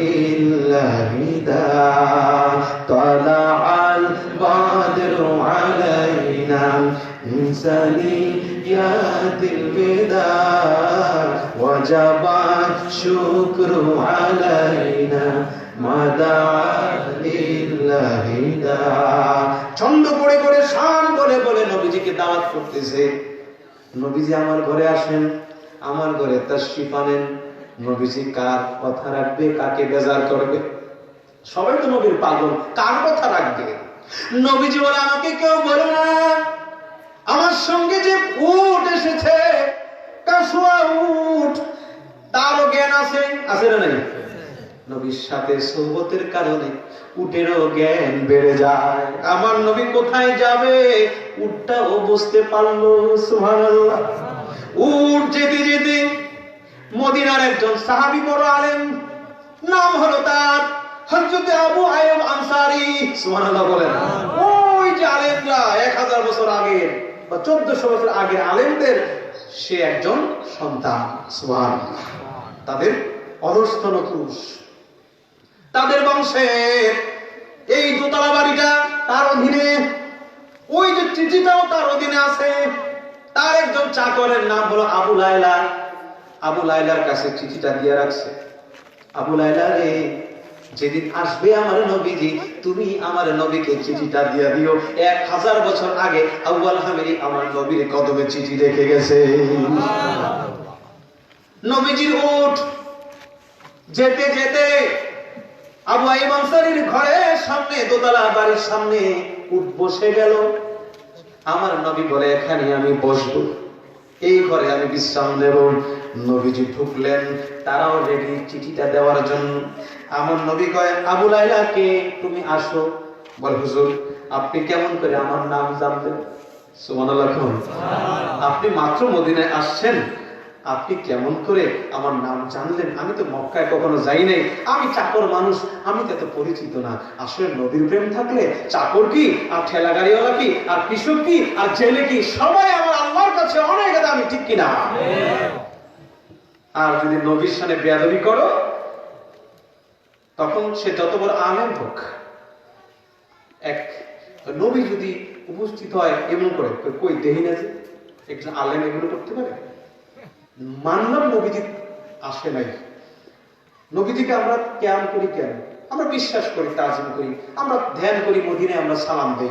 إلا هدا طلع البدر علينا من ثنيات الوداع وجب الشكر علينا ما دعا لله داع ছন্দ পড়ে করে শান বলে বলে নবীজিকে দাওয়াত করতেছে নবীজি আমার ঘরে আসেন আমার ঘরে তাশরিফ আনেন নবীজি কার কথা রাখবে, কাকে বেজার করবে? সবাই তো নবীর পাগল, কার কথা রাখবে? নবীজি বলে, আমাকে কেউ বলে না। আমার সঙ্গে যে উট এসেছে উট, তারও জ্ঞান আছে আছে না নাই? নবীর সাথে সৌবতের কারণে উটেরও জ্ঞান বেড়ে যায়। আমার নবী কোথায় যাবে? উটটাও বুঝতে পারল, সুবহানাল্লাহ। উট যেতে যেতে মদিনার একজন সাহাবি বড় আলেম, নাম হলো তার হযরত আবু আইয়ুব আনসারী, সুবহানাল্লাহ বলেন। ওই যে আলেমরা 1000 বছর আগে বা 1400 বছর আগে আলেমদের, সে একজন সন্তান, সুবহানাল্লাহ। তাদের অধস্তন পুরুষ তাদের বংশে এই দোতলা বাড়িটা তার অধীনে, ওই যে চিঠিটাও তার অধীনে আছে। তার একজন চাকরের নাম হলো আবু লাইলা আবু লাইলার কাছে চিঠিটা দিয়ে রাখছে। আবু লাইলা রে, যেদিন আসবে আমার নবীজি, তুমি আমার নবীকে চিঠিটা দিয়ে দিও। এক হাজার বছর আগে আউয়াল হামিরি আমার নবীর কদমে চিঠি রেখে গেছে। নবীজির উঠ, যেতে যেতে আবু আইব আনসারীর ঘরের সামনে, দোতলা বাড়ির সামনে উঠ বসে গেল। আমার নবী বলে এখানে আমি বসবো। এই ঘরে আমি বিশ্রাম দেব নবীজি ঢুকলেন, তারাও রেডি চিঠিটা দেওয়ার জন্য। আমার নবী কয়, আবু লাইলাকে তুমি আসো। বল, হুজুর, আপনি কেমন করে আমার নাম জানবেন? সুমান আপনি মাত্র মদিনায় আসছেন? আপনি কেমন করে আমার নাম জানলেন? আমি তো মক্কায় কখনো যাই নাই। আমি চাকর মানুষ, আমি তো এত পরিচিত না। আসলে নদীর প্রেম থাকলে চাকর কি, আর ঠেলা গাড়িওয়ালা কি, আর কৃষক কি, আর জেলে কি, সবাই আমার আল্লাহর কাছে অনেক দামি, ঠিক কিনা আর যদি নবীর সামনে বেয়াদবি করো, তখন সে যত বড় আলেম হোক, এক নবী যদি উপস্থিত হয়, এমন করে, কই দেহি না যে? একজন আলেম এগুলো করতে পারে? মানলাম নবীজি আসে নাই। নবীজিকে আমরা কেন করি কেন? আমরা বিশ্বাস করি, তাজিম করি, আমরা ধ্যান করি মদিনে আমরা সালাম দেই।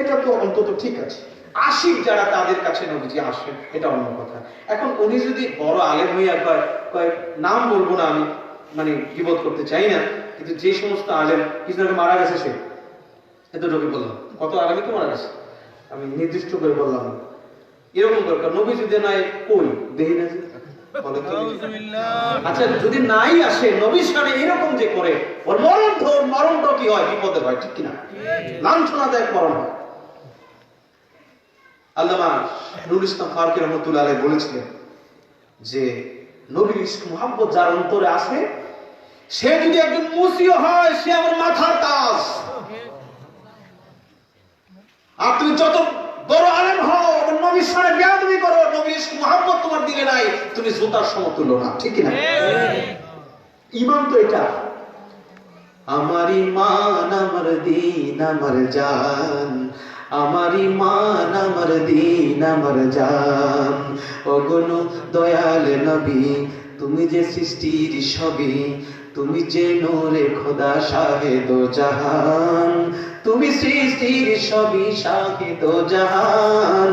এটা তো অন্তত ঠিক আছে। আশিক যারা তাদের কাছে নবীজি আসেন এটা অন্য কথা। এখন উনি যদি বড় আলেম হইয়া কয় কয়, নাম বলব না আমি মানে বিপদ করতে চাই না, কিন্তু যে সমস্ত আলেম কিছু আগে মারা গেছে সে? এতটুকু বললাম। কত আলেমই তো মারা গেছে। আমি নির্দিষ্ট করে বললাম না। এরকম দরকার। নবী যদি নাই, কই? দেহি। আচ্ছা যদি নাই আসে নবীর সামনে এরকম যে করে, ওর মরণ ধর মরণটা কি হয়? বিপদে হয়, ঠিক কিনা? লাঞ্ছনা দেয় মরণ হয়। আল্লামা ইসলাম বলেছিলেন যে, নবীর মোহাম্মদ যার অন্তরে আছে, সে যদি একজন মুসিও হয়, সে আমার মাথার তাজ আর তুমি যত বড় আলেম হও বেয়াদবি করো মোহাম্মদ তোমার নাই, তুমি জুতার সমতুল্য না, ঠিক ইমান তো এটা। আমার ইমান আমার দিন, আমার জান। আমার ইমান আমার দিন, আমার জান। দয়াল নবী, তুমি যে সৃষ্টির সবই, তুমি যে নূরে খোদা শাহেদ জাহান। তুমি সৃষ্টির সবই শাহেদ জাহান।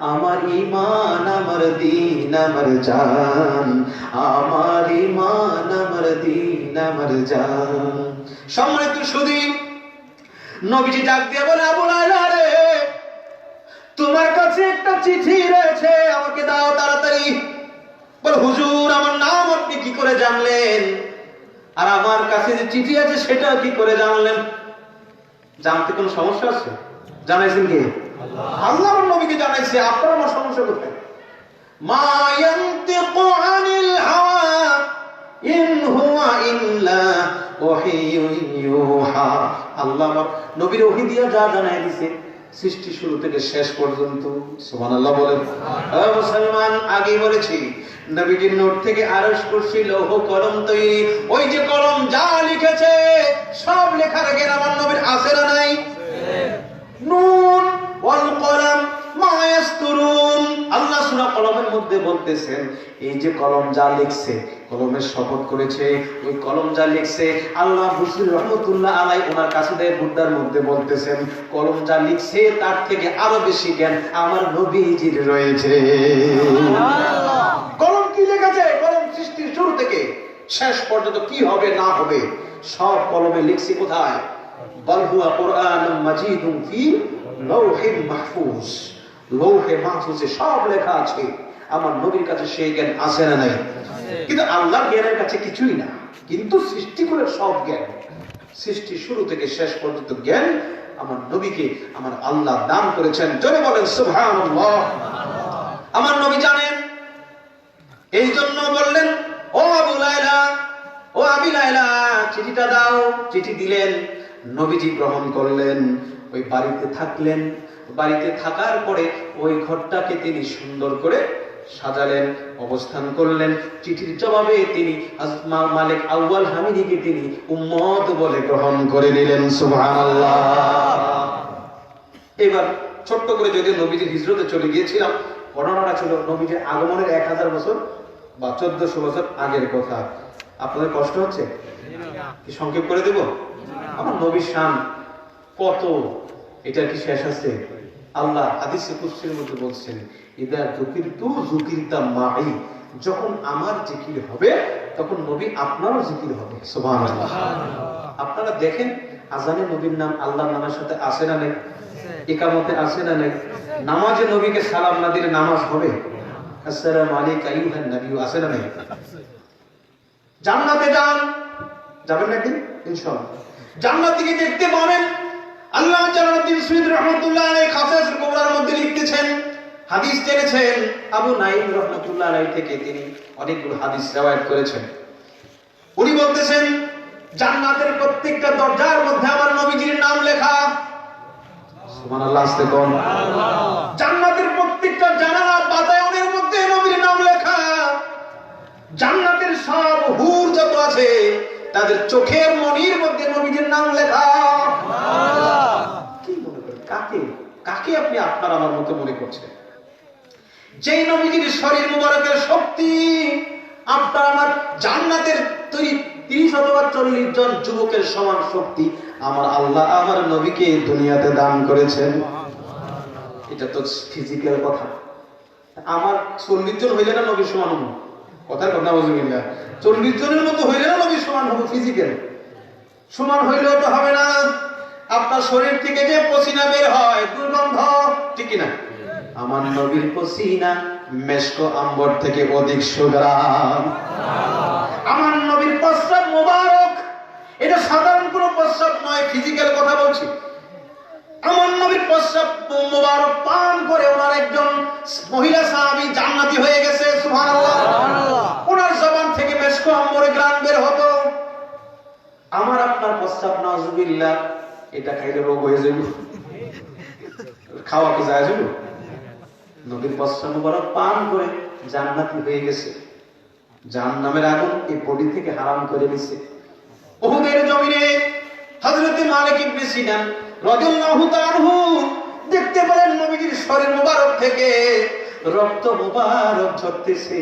আমার ইমান আমার দিন আমার জান। আমার ইমান আমার দিন আমার জান। সম্মানিত সুদী নবীজি ডাক দিয়ে বলে আবু লাইলা রে তোমার কাছে একটা চিঠি রয়েছে আমাকে দাও তাড়াতাড়ি। বল হুজুর আমার নাম আপনি কি করে জানলেন? আর আমার কাছে যে চিঠি আছে সেটা কি করে জানলেন? জানতে কোনো সমস্যা আছে? জানাইছেন কি? আল্লাহ। নবীকে জানাইছে আপনার আমার সমস্যা কোথায়? মা ইয়ান্তিকু আনিল হাওয়া ইন হুয়া ইল্লা ইউহা। আল্লাহ আমার নবীর ওহী দিয়া যা জানাই দিছে সৃষ্টি শুরু থেকে শেষ পর্যন্ত বলেন। ও মুসলমান আগেই বলেছি নবীজির নোট থেকে আরশ কুরসি লৌহ কলম তৈরি। ওই যে কলম লিখেছে সব লেখার জ্ঞান আমার নবীর আছে না নাই? নুন ওয়াল কলম আল্লাহ কলমের মধ্যে বলতেছেন এই যে কলম যা লিখছে কলমের শপথ করেছে ওই কলম যা লিখছে আল্লাহ হুসুর রহমতুল্লাহ আলাই ওনার কাছে দেয় বুদ্ধার মধ্যে বলতেছেন কলম যা লিখছে তার থেকে আরও বেশি জ্ঞান আমার নবীজির রয়েছে কলম কি লেখেছে? কলম সৃষ্টির শুরু থেকে শেষ পর্যন্ত কি হবে না হবে সব কলমে লিখছি কোথায়? বল হুয়া কোরআন মাজিদুম ফি লৌহে মাহফুজ। লৌহে মাহফুজে সব লেখা আছে। আমার নবীর কাছে সেই জ্ঞান আছে না নাই? কিন্তু আল্লাহর জ্ঞানের কাছে কিছুই না। কিন্তু সৃষ্টি করে সব জ্ঞান। সৃষ্টি শুরু থেকে শেষ পর্যন্ত জ্ঞান আমার নবীকে, আমার আল্লাহ দান করেছেন। জোরে বলেন, সুবহানাল্লাহ। আমার নবী জানেন। এই জন্য বললেন, ও আবু লাইলা ও আবি লাইলা চিঠিটা দাও, চিঠি দিলেন। নবীজি গ্রহণ করলেন, ওই বাড়িতে থাকলেন। বাড়িতে থাকার পরে ওই ঘরটাকে তিনি সুন্দর করে সাজালেন, অবস্থান করলেন। চিঠির জবাবে তিনি মালিক আউয়াল হামিদিকে তিনি উম্মত বলে গ্রহণ করে নিলেন। সুবহানাল্লাহ। এবার ছোট্ট করে যদি নবীজির হিজরতে চলে গিয়েছিলাম ঘটনাটা ছিল নবীজির আগমনের এক হাজার বছর বা চোদ্দশো বছর আগের কথা। আপনাদের কষ্ট হচ্ছে? কি সংক্ষেপ করে দেব? আমার নবীর শান কত? এটা কি শেষ আছে? আল্লাহ হাদিসে কুসির মধ্যে বলছেন ইদা জুকির তু জুকিরতা মাই। যখন আমার জিকির হবে তখন নবী আপনারও জিকির হবে। সুবহানাল্লাহ। আপনারা দেখেন আজানে নবীর নাম আল্লাহর নামের সাথে আসে না নেই? একামতে আসে না নেই? নামাজে নবীকে সালাম না দিলে নামাজ হবে? আসসালামু আলাইকা আইয়ুহান নবী আসে না নেই? জান্নাতে যান। যাবেন নাকি ইনশাআল্লাহ। জান্নাত থেকে দেখতে পাবেন আল্লাহ জালালউদ্দিন সুইদ রহমাতুল্লাহ আলাইহি খাসাস কুবরার মধ্যে লিখতেছেন হাদিস জেনেছেন, আবু নাইম রহমাতুল্লাহ আলাইহি থেকে তিনি অনেকগুলো হাদিস রওয়ায়াত করেছেন। উনি বলতেছেন, জান্নাতের প্রত্যেকটা দরজার মধ্যে আমার নবীজির নাম লেখা। সুবহানাল্লাহ, আস্তে কোন জান্নাতের প্রত্যেকটা জানালা বাতায়নের মধ্যে নবীর নাম লেখা। জান্নাতের সব হুর যত আছে, তাদের চোখের মনির মধ্যে আপনি আপনার আমার মতো মনে করছেন যেই নবীজির শরীর মুবারকের শক্তি, আপনার আমার জান্নাতের তৈরি তিরিশ অথবা চল্লিশ জন যুবকের সমান শক্তি আমার আল্লাহ আমার নবীকে দুনিয়াতে দান করেছেন। এটা তো ফিজিক্যাল কথা। আমার চল্লিশ জন হইলে না নবীর সমান হব? কথার কথা বুঝবেন না। চল্লিশ জনের মতো হইলে না নবীর সমান হব ফিজিক্যাল সমান হইলেও তো হবে না। আপনার শরীর থেকে যে পসিনা বের হয়, দুর্গন্ধ ঠিক না আমার নবীর পসিনা মেশকো আম্বর থেকে অধিক সুগ্রাম। আমার নবীর প্রস্রাব মোবারক। এটা সাধারণ কোনো প্রস্রাব নয় ফিজিক্যাল কথা বলছি। আমার নবীর প্রস্রাব মোবারক পান করে ওনার একজন মহিলা সাহাবী জান্নাতি হয়ে গেছে সুবহানাল্লাহ। ওনার জবান থেকে মেশকো আম্বরে গ্রাম বের হতো। আমার আপনার প্রস্তাব নাজুবিল্লাহ এটা খাইলে রোগ হয়ে যাবে খাওয়া কি যায় পান করে জান্নাতি হয়ে গেছে। আগুন এই বডি থেকে হারাম করে দিছে। জমিনে মালিক ইবনে সিনান রাদিয়াল্লাহু দেখতে পেলেন নবীজির শরীর মুবারক থেকে রক্ত মুবারক ঝরতেছে।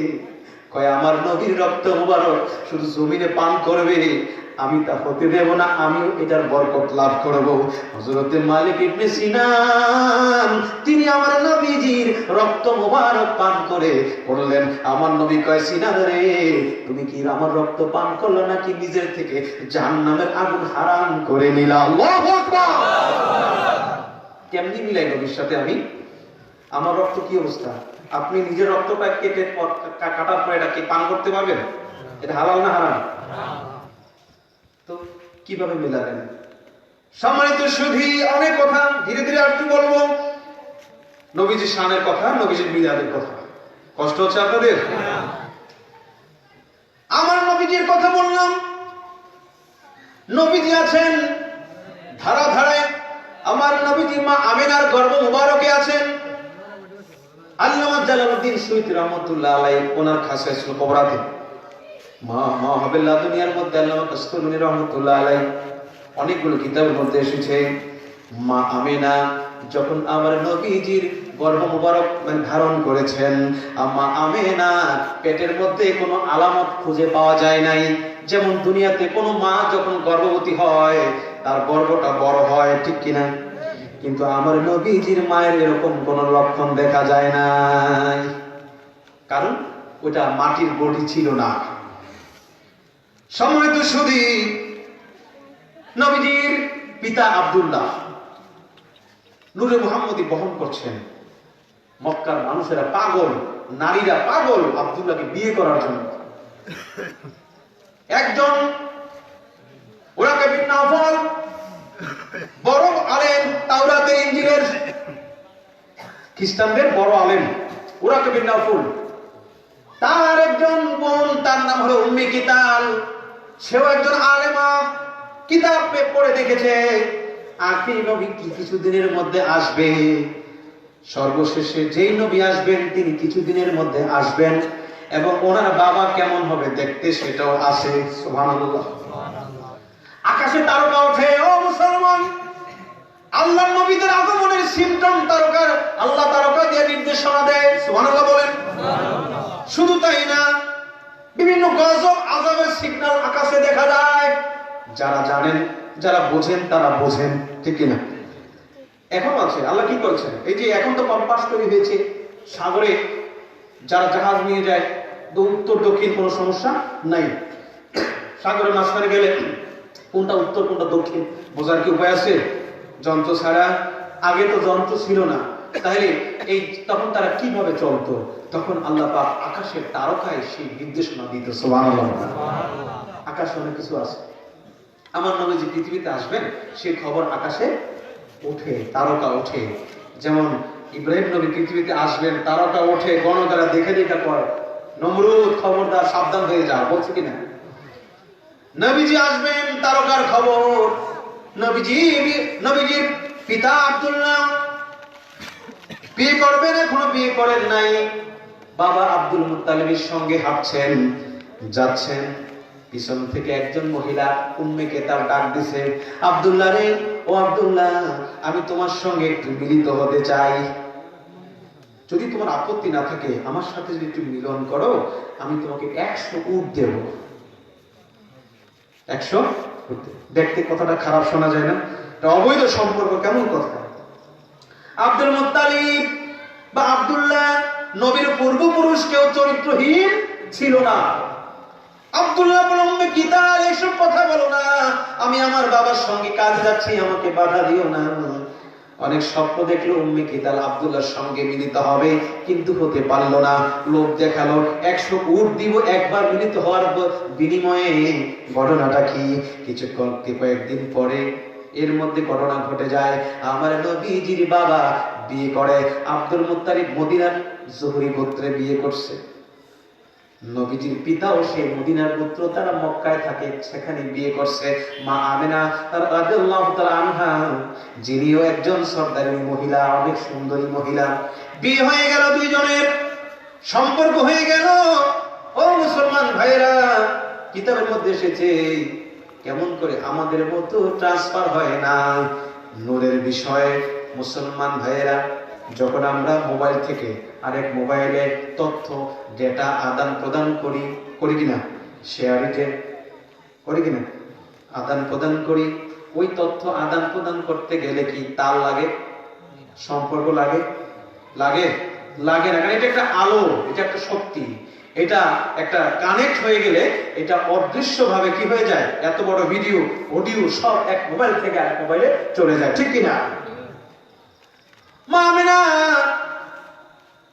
কয়, আমার নবীর রক্ত মুবারক শুধু জমিনে পান করবে আমি তা হতে দেব না, আমিও এটার বরকত লাভ করব। হযরত মালিক ইবনে সিনান, তিনি আমার নবীজির রক্ত মুবারক পান করে বললেন, আমার নবী কয়, সিনান রে, তুমি কি আমার রক্ত পান করলে নাকি নিজের থেকে জাহান্নামের আগুন হারাম করে নিলা? আল্লাহু আকবার! কেমনি মিলাই নবীর সাথে আমি? আমার রক্ত কি অবস্থা? আপনি নিজের রক্তটা কেটে কাটার পর এটা কি পান করতে পারবেন? এটা হালাল না হারাম? তো কীভাবে মিলাবেন? সম্মানিত সুধী, অনেক কথা, ধীরে ধীরে আর একটু বলব? নবীজির শানের কথা, নবীজির মিলাদের কথা। কষ্ট হচ্ছে আপনাদের? আমার নবীজির কথা বললাম। নবীজি আছেন ধারা ধারায় আমার নবীজি মা আমিনার গর্ব মুবারকে আছেন। আল্লামা জালালউদ্দিন সুইত রহমতুল্লাহ আলাইহি, ওনার খাসা ছিল কবরাতে অনেকগুলো কিতাবের মধ্যে এসেছে। মা যখন আমার নবীজির মুবারক মানে ধারণ করেছেন মা আমেনা পেটের মধ্যে কোনো আলামত খুঁজে পাওয়া যায় নাই। যেমন দুনিয়াতে কোনো মা যখন গর্ভবতী হয়, তার গর্ভটা বড় হয়, ঠিক কিনা? কিন্তু আমার নবীজির মায়ের এরকম কোনো লক্ষণ দেখা যায় নাই। কারণ ওটা মাটির বডি ছিল না। সম্মানিত সুদী নবীজির পিতা আব্দুল্লাহ। নূরে মোহাম্মদী বহন করছেন মক্কার মানুষেরা পাগল, নারীরা পাগল আব্দুল্লাহকে বিয়ে করার জন্য। একজন ওরাকে বিনাফল বড় আলেম, তাওরাতের ইঞ্জিলের খ্রিস্টানদের বড় আলেম, ওরাকে বিনাফুল তার একজন বোন, তার নাম হলো উম্মি কিতাল। সেও একজন আলেমা কিতাব পড়ে দেখেছে। আখির নবী কি কিছুদিনের মধ্যে আসবে? সর্বশেষে যেই নবী আসবেন তিনি কিছুদিনের মধ্যে আসবেন এবং ওনার বাবা কেমন হবে দেখতে সেটাও আছে সুবহানাল্লাহ। আকাশে তারকা ওঠে ও মুসলমান! আল্লাহ নবীদের আগমনের সিমটম তারকার আল্লাহ তারকা দিয়ে নির্দেশনা দেয় সুবহানাল্লাহ বলেন। শুধু তাই না বিভিন্ন গজব, আজাবের সিগন্যাল আকাশে দেখা যায়। যারা জানেন, যারা বোঝেন, তারা বোঝেন, ঠিক কিনা? এখন আছে, আল্লাহ কি করছেন? এই যে এখন তো কম্পাস তৈরি হয়েছে সাগরে, যারা জাহাজ নিয়ে যায় উত্তর, দক্ষিণ কোনো সমস্যা নাই। সাগরের মাঝখানে গেলে কোনটা উত্তর, কোনটা দক্ষিণ, বোঝার কি উপায় আছে? যন্ত্র ছাড়া আগে তো যন্ত্র ছিল না। তাহলে এই তখন তারা কীভাবে চলতো? তখন আল্লাহ পাক আকাশের তারকায় সেই নির্দেশনা দিত আকাশে অনেক কিছু আছে। আমার নামে যে পৃথিবীতে আসবেন সেই খবর আকাশে ওঠে তারকা ওঠে। যেমন ইব্রাহিম নবী পৃথিবীতে আসবেন তারকা ওঠে গণতারা দেখে দেখে পড়ে নমরুদ খবরদার সাবধান হয়ে যা বলছে কিনা? নবীজি আসবেন তারকার খবর। নবীজি নবীজির পিতা আব্দুল্লাহ বিয়ে করবেন, এখনও বিয়ে করেন নাই। বাবা আব্দুল মুত্তালিবের সঙ্গে হাঁটছেন, যাচ্ছেন। পিছন থেকে একজন মহিলা উম্মেকে তার ডাক দিছে, আব্দুল্লাহ রে, ও আব্দুল্লাহ, আমি তোমার সঙ্গে একটু মিলিত হতে চাই। যদি তোমার আপত্তি না থাকে, আমার সাথে যদি একটু মিলন করো, আমি তোমাকে একশো উট দেব। একশো দেখতে কথাটা খারাপ শোনা যায় না। অবৈধ সম্পর্ক, কেমন কথা? আব্দুল মুত্তালিব বা আব্দুল্লাহ নবীর পূর্বপুরুষ কেউ চরিত্রহীন ছিল না। আব্দুল্লাহ গীতার এসব কথা বলো না। আমি আমার বাবার সঙ্গে কাজ যাচ্ছি, আমাকে না। অনেক স্বপ্ন কিতাল আব্দুল্লাহর সঙ্গে মিলিত হবে। কিন্তু হতে পারল না। লোভ দেখাল, একশো উট দিব একবার মিলিত হওয়ার বিনিময়ে। ঘটনাটা কি? কিছুক্ষণ, কয়েকদিন পরে এর মধ্যে ঘটনা ঘটে যায়। আমার নবীজির বাবা বিয়ে করে। আব্দুল মুত্তালিব মদিনার জহুরি গোত্রে বিয়ে করছে। নবীজির পিতাও সে মদিনার পুত্র তারা মক্কায় থাকে, সেখানে বিয়ে করছে। মা আমেনা আনহা, যিনিও একজন সর্দারি মহিলা, অনেক সুন্দরী মহিলা। বিয়ে হয়ে গেল দুইজনের। সম্পর্ক হয়ে গেল। ও মুসলমান ভাইরা কিতাবের মধ্যে এসেছে কেমন করে আমাদের মতো ট্রান্সফার হয় না? নূরের বিষয়ে মুসলমান ভাইয়েরা, যখন আমরা মোবাইল থেকে আরেক মোবাইলে তথ্য ডেটা আদান প্রদান করি করি কিনা? শেয়ারিটে করি কিনা? আদান প্রদান করি। ওই তথ্য আদান প্রদান করতে গেলে কি তার লাগে? সম্পর্ক লাগে? লাগে। লাগে না। কারণ এটা একটা আলো, এটা একটা শক্তি। এটা একটা কানেক্ট হয়ে গেলে এটা অদৃশ্য ভাবে কি হয়ে যায়? এত বড় ভিডিও অডিও সব এক মোবাইল থেকে আরেক মোবাইলে চলে যায়, ঠিক কিনা? মা আমিনা,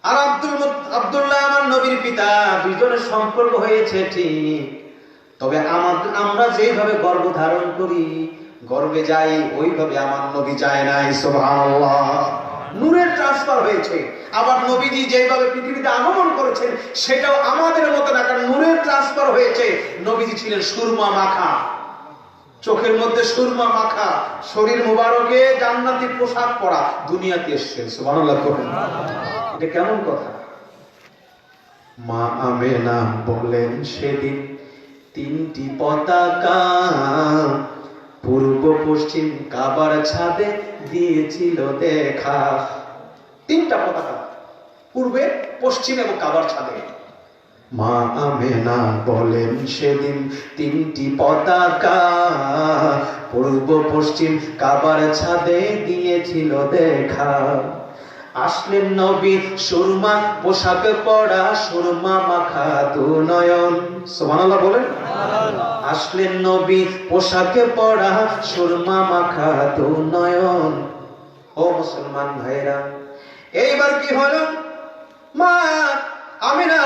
আর আব্দুল আব্দুল্লাহ আমার নবীর পিতা দুইজনের সম্পর্ক হয়েছে ঠিক। তবে আমার যেভাবে গর্ভ ধারণ করি, গর্বে যাই, ওইভাবে আমার নবী যায় নাই, সুবহানাল্লাহ। নূরের ট্রান্সফার হয়েছে। আবার নবীজি যেভাবে পৃথিবীতে আগমন করেছেন, সেটাও আমাদের মতো কারণ নূরের ট্রান্সফার হয়েছে। নবীজি ছিলেন সুরমা মাখা। চোখের মধ্যে সুরমা মাখা। শরীর মুবারকে জান্নাতি পোশাক পরা দুনিয়াতে এসেছেন, সুবহানাল্লাহ করুন এটা কেমন কথা? মা আমেনা বলেন সেদিন তিনটি পতাকা পূর্ব পশ্চিম কাবার ছাদে দিয়েছিল দেখা। তিনটা পতাকা, পূর্বে, পশ্চিম এবং কাবার ছাদে। মা আমেনা বলেন সেদিন তিনটি পতাকা, পূর্ব, পশ্চিম কাবার ছাদে দিয়েছিল দেখা। আসলেন নবী, সুরমা পোশাক পরা সুরমা মাখা দু নয়ন। সুবহানাল্লাহ বলেন। আসলেন নবী, পোশাকে পড়া সুরমা মাখা দু নয়ন। ও মুসলমান ভাইরা এইবার কি হলো? মা আমি না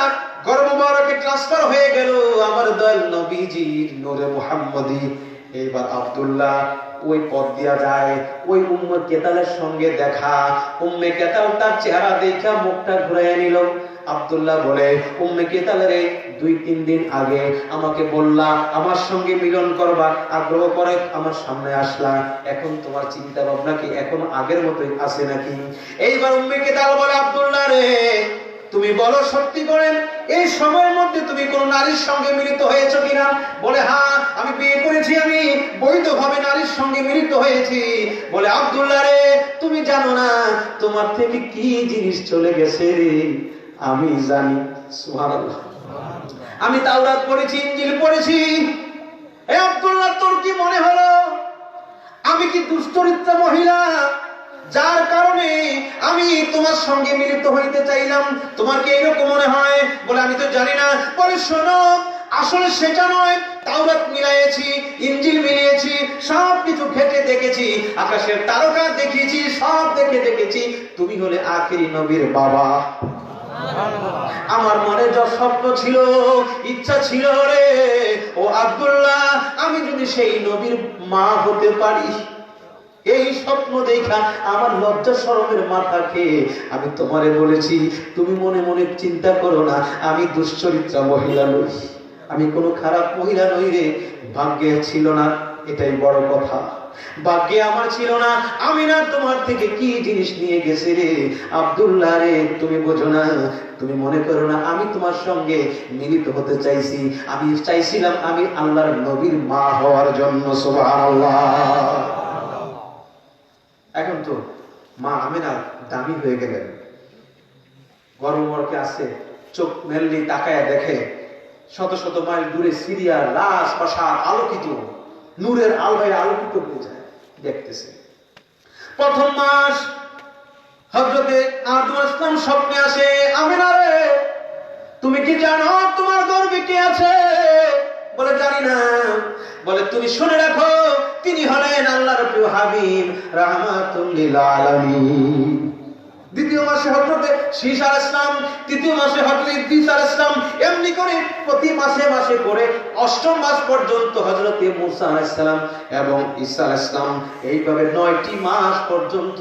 গর্ভমারকে ট্রান্সফার হয়ে গেল। আমার দল নবীজির নূরে মুহাম্মদি এইবার আব্দুল্লাহ ওই পথ দিয়া যায়, ওই উম্মে কেতালের সঙ্গে দেখা। উম্মে কেতাল তার চেহারা দেখা মুখটা ঘুরাইয়া নিল। আব্দুল্লাহ বলে, উম্মে কেতালের দুই তিন দিন আগে আমাকে বললা, আমার সঙ্গে মিলন করবা, আগ্রহ করে আমার সামনে আসলা। এখন তোমার চিন্তা ভাবনা কি এখন আগের মতোই আছে নাকি? এইবার উম্মে কেতাল বলে, আব্দুল্লাহ রে তুমি বলো সত্যি করেন এই সময়ের মধ্যে তুমি কোন নারীর সঙ্গে মিলিত হয়েছো কিনা? বলে হ্যাঁ আমি বিয়ে করেছি, আমি বৈধভাবে নারীর সঙ্গে মিলিত হয়েছি। বলে, আব্দুল্লাহ রে, তুমি জানো না, তোমার থেকে কি জিনিস চলে গেছে আমি জানি। আমি তাওরাত পড়েছি, ইঞ্জিল পড়েছি। এ আব্দুল্লাহ, তোর কি মনে হলো? আমি কি দুশ্চরিত্রা মহিলা? যার কারণে আমি তোমার সঙ্গে মিলিত হইতে চাইলাম। তোমার কি এরকম মনে হয় বলে আমি তো জানি না। বলে, শোনো, আসলে সেটা নয়। তাওরাত মিলাইছি ইঞ্জিল মিলিয়েছি, সব কিছু ঘেটে দেখেছি। আকাশের তারকা দেখিয়েছি, সব দেখে দেখেছি। তুমি হলে আখেরি নবীর বাবা। আমার মনে যা স্বপ্ন ছিল, ইচ্ছা ছিল রে। ও আব্দুল্লাহ, আমি যদি সেই নবীর মা হতে পারি এই স্বপ্ন দেখা আমার লজ্জা খেয়ে আমি তোমারে বলেছি, তুমি মনে মনে চিন্তা করো না, আমি দুশ্চরিত্রা মহিলা নই। আমি কোনো খারাপ মহিলা নই রে, ভাগ্যে ছিল না, এটাই বড় কথা। ভাগ্যে আমার ছিল না, আমি না তোমার থেকে কি জিনিস নিয়ে গেছে রে? আব্দুল্লাহ রে, তুমি বোঝো না, তুমি মনে করো না, আমি তোমার সঙ্গে মিলিত হতে চাইছি। আমি চাইছিলাম আমি আল্লাহর নবীর মা হওয়ার জন্য, সুবহানাল্লাহ। এখন তো মা আমেনা দামি হয়ে গেলেন। গরম বরকে আছে, চোখ মেললি তাকায় দেখে শত শত মাইল দূরে সিরিয়ার লাশ, প্রাসাদ, আলোকিত, নূরের আলোয় আলোকিত হয়ে যায়, দেখতেছে। প্রথম মাস হজরতে আদম ইসলাম স্বপ্নে আসে, আমেনা রে, তুমি কি জানো তোমার গর্বে কে আছে? বলে, জানি না। বলে, তুমি শুনে রাখো তিনি হলেন আল্লাহর প্রিয় হাবিব রাহমাতুল লিল আলামিন। দ্বিতীয় মাসে হজরতে শীষ আল ইসলাম, তৃতীয় মাসে হজরত ইদ্রিস আল ইসলাম, এমনি করে প্রতি মাসে মাসে করে অষ্টম মাস পর্যন্ত হজরতে মুসা ইসলাম এবং ঈসা আল ইসলাম এইভাবে নয়টি মাস পর্যন্ত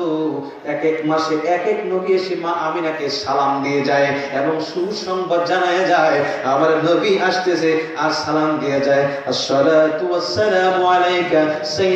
এক এক মাসে এক এক নবী এসে মা আমিনাকে সালাম দিয়ে যায় এবং সুসংবাদ জানায় যায়, আমার নবী আসতেছে আর সালাম দিয়ে যায়, আসসালাতু ওয়াসসালামু আলাইকা